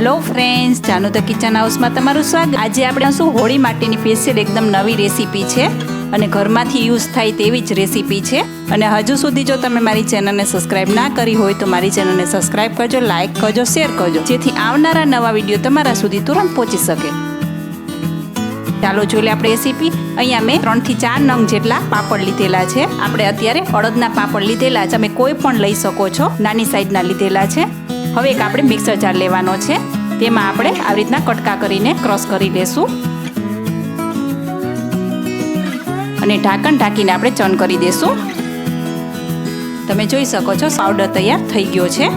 Hello friends Janu the kitchen હાઉસમાં તમારું સ્વાગત. આજે આપણે શું? હોળી માટેની સ્પેશિયલ એકદમ નવી રેસીપી છે અને ઘરમાંથી યુઝ થાય તેવી જ રેસીપી છે. અને હજુ સુધી જો તમે મારી ચેનલને સબસ્ક્રાઇબ ના કરી હોય તો મારી ચેનલને સબસ્ક્રાઇબ કરજો લાઇક કરજો શેર કરજો. જેથી આવનારા નવા વીડિયો તમારા સુધી તુરંત પહોંચી શકે. ચાલો જોઈ લે આપણે રેસીપી અહીંયા મેં ત્રણથી ચાર નંગ જેટલા પાપડ લીધેલા છે. આપણે અત્યારે અડદના પાપડ લીધેલા છે. તમે કોઈ પણ લઈ શકો છો. નાની સાઈઝના લીધેલા છે. હવે એક આપણે મિક્સર જાર લેવાનો છે. તેમાં આપણે આવી રીતના કટકા કરીને ક્રોસ કરી લેશું. અને ઢાંકણ ઢાંકીને આપણે ચન કરી દેશું. તમે જોઈ શકો છો પાવડર તૈયાર થઈ ગયો છે.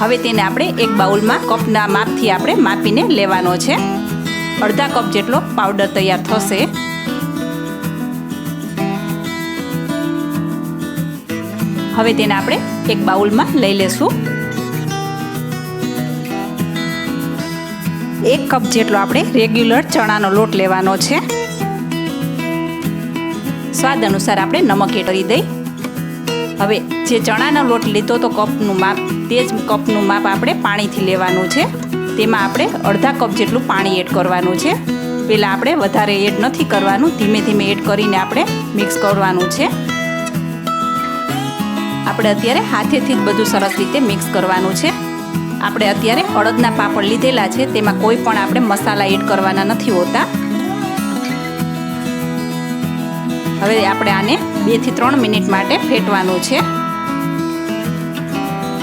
હવે તેને આપણે એક બાઉલમાં કપના માપથી આપણે માપીને લેવાનો છે. અડધા કપ જેટલો પાવડર તૈયાર થશે. હવે તેને આપણે એક બાઉલમાં લઈ લેશું. એક કપ જેટલો આપણે રેગ્યુલર ચણાનો લોટ લેવાનો છે. સ્વાદ અનુસાર આપણે નમક એડ કરી દઈ. હવે જે ચણાનો લોટ લીધો તો કપનું માપ, તે જ કપનું માપ આપણે પાણીથી લેવાનું છે. તેમાં આપણે અડધા કપ જેટલું પાણી એડ કરવાનું છે. પહેલાં આપણે વધારે એડ નથી કરવાનું, ધીમે ધીમે એડ કરીને આપણે મિક્સ કરવાનું છે. આપણે અત્યારે હાથેથી જ બધું સરસ રીતે મિક્સ કરવાનું છે. આપણે અત્યારે અડદના પાપડ લીધેલા છે. તેમાં કોઈ પણ આપણે મસાલા એડ કરવાના નથી હોતા. હવે આપણે આને બેથી ત્રણ મિનિટ માટે ફેટવાનું છે.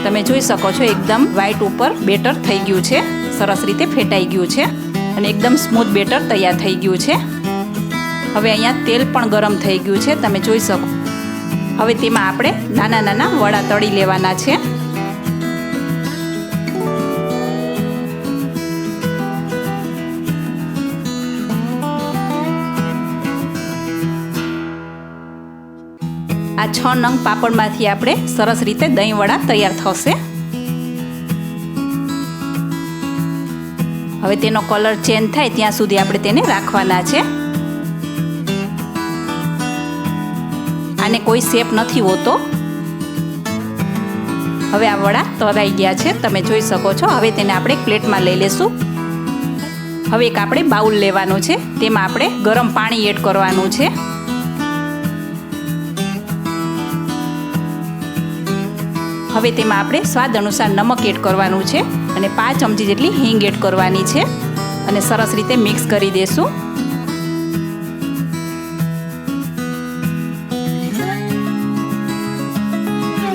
તમે જોઈ શકો છો, એકદમ વ્હાઈટ ઉપર બેટર થઈ ગયું છે. સરસ રીતે ફેટાઈ ગયું છે અને એકદમ સ્મૂથ બેટર તૈયાર થઈ ગયું છે. હવે અહીંયા તેલ પણ ગરમ થઈ ગયું છે. તમે જોઈ શકો. હવે તેમાં આપણે નાના નાના વડા તળી લેવાના છે. આ છ નંગ પાપડમાંથી આપણે સરસ રીતે દહીં વડા તૈયાર થશે. હવે તેનો કલર ચેન્જ થાય ત્યાં સુધી આપણે તેને રાખવાના છે. આને કોઈ શેપ નથી હોતો. હવે આ વડા તરાઈ ગયા છે, તમે જોઈ શકો છો. હવે તેને આપણે પ્લેટમાં લઈ લેશું. હવે એક આપણે બાઉલ લેવાનું છે, તેમાં આપણે ગરમ પાણી એડ કરવાનું છે. હવે તેમાં આપણે સ્વાદ અનુસાર નમક એડ કરવાનું છે અને પાંચ ચમચી જેટલી હિંગ એડ કરવાની છે. અને સરસ રીતે મિક્સ કરી દેશું.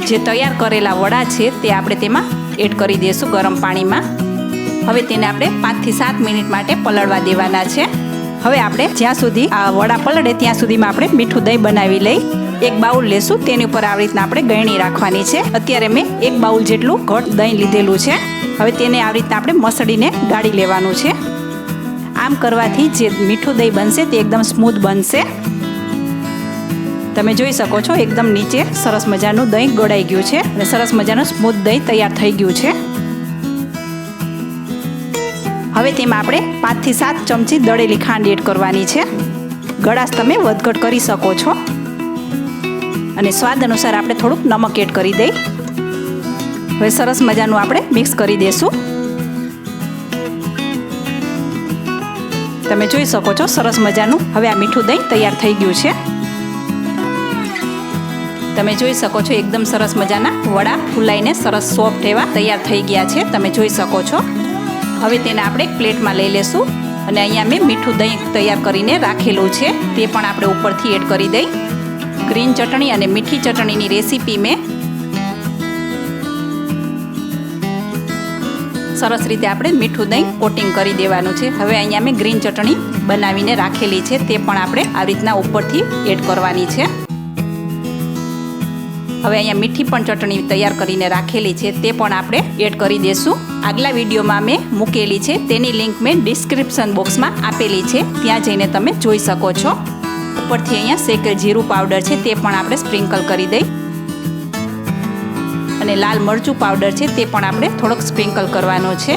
જે તૈયાર કરેલા વડા છે તે આપણે તેમાં એડ કરી દઈશું ગરમ પાણીમાં. હવે તેને આપણે પાંચથી સાત મિનિટ માટે પલળવા દેવાના છે. હવે આપણે જ્યાં સુધી આ વડા પલળે ત્યાં સુધીમાં આપણે મીઠું દહીં બનાવી લઈ. એક બાઉલ લેશું. તેની ઉપર આવી રીતના આપણે ગળણી રાખવાની છે. અત્યારે મેં એક બાઉલ જેટલું ઘટ દહીં લીધેલું છે. હવે તેને આવી રીતના આપણે મસળીને ગાળી લેવાનું છે. આમ કરવાથી જે મીઠું દહીં બનશે તે એકદમ સ્મૂથ બનશે. તમે જોઈ શકો છો, એકદમ નીચે સરસ મજાનું દહીં ગળાઈ ગયું છે અને સરસ મજાનું સ્મૂથ દહીં તૈયાર થઈ ગયું છે. હવે તેમાં આપણે પાંચથી સાત ચમચી દળેલી ખાંડ એડ કરવાની છે. ગળાશ તમે વધઘટ કરી શકો છો. અને સ્વાદ અનુસાર આપણે થોડુંક નમક એડ કરી દઈ. હવે સરસ મજાનું આપણે મિક્સ કરી દઈશું તમે જોઈ શકો છો સરસ મજાનું હવે આ મીઠું દહીં તૈયાર થઈ ગયું છે. તમે જોઈ શકો છો એકદમ સરસ મજાના વડા ફૂલાઈને સરસ સોફ્ટ એવા તૈયાર થઈ ગયા છે. તમે જોઈ શકો છો. હવે તેને આપણે પ્લેટમાં લઈ લેશું અને અહીંયા મેં મીઠું દહીં તૈયાર કરીને રાખેલું છે. તે પણ આપણે ઉપરથી એડ કરી દઈ. ગ્રીન ચટણી અને મીઠી ચટણીની રેસીપી મેં સરસ રીતે આપણે મીઠું દહીં કોટિંગ કરી દેવાનું છે. હવે અહીંયા મેં ગ્રીન ચટણી બનાવીને રાખેલી છે. તે પણ આપણે આવી રીતના ઉપરથી એડ કરવાની છે. હવે અહીંયા મીઠી પણ ચટણી તૈયાર કરીને રાખેલી છે. તે પણ આપણે એડ કરી દઈશું આગલા વિડીયોમાં મેં મૂકેલી છે. તેની લિંક મેં ડિસ્ક્રિપ્શન બોક્સમાં આપેલી છે. ત્યાં જઈને તમે જોઈ શકો છો. ઉપરથી અહીંયા શેકેલ જીરું પાવડર છે તે પણ આપણે સ્પ્રિંકલ કરી દઈ. અને લાલ મરચું પાવડર છે તે પણ આપણે થોડોક સ્પ્રિંકલ કરવાનો છે.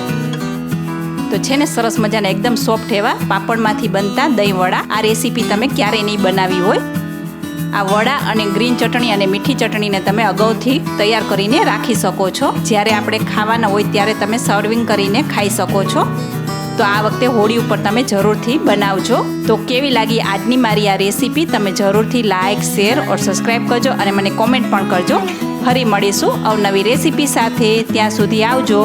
તો છે ને સરસ મજાના એકદમ સોફ્ટ એવા પાપડમાંથી બનતા દહીં વડા. આ રેસીપી તમે ક્યારેય નહીં બનાવી હોય. આ વડા અને ગ્રીન ચટણી અને મીઠી ચટણીને તમે અગાઉથી તૈયાર કરીને રાખી શકો છો. જ્યારે આપણે ખાવાના હોય ત્યારે તમે સર્વિંગ કરીને ખાઈ શકો છો. તો આ વખતે હોળી ઉપર તમે જરૂરથી બનાવજો. તો કેવી લાગી આજની મારી આ રેસીપી? તમે જરૂરથી લાઇક શેર ઓર સબસ્ક્રાઈબ કરજો અને મને કોમેન્ટ પણ કરજો. ફરી મળીશું અવનવી રેસીપી સાથે. ત્યાં સુધી આવજો.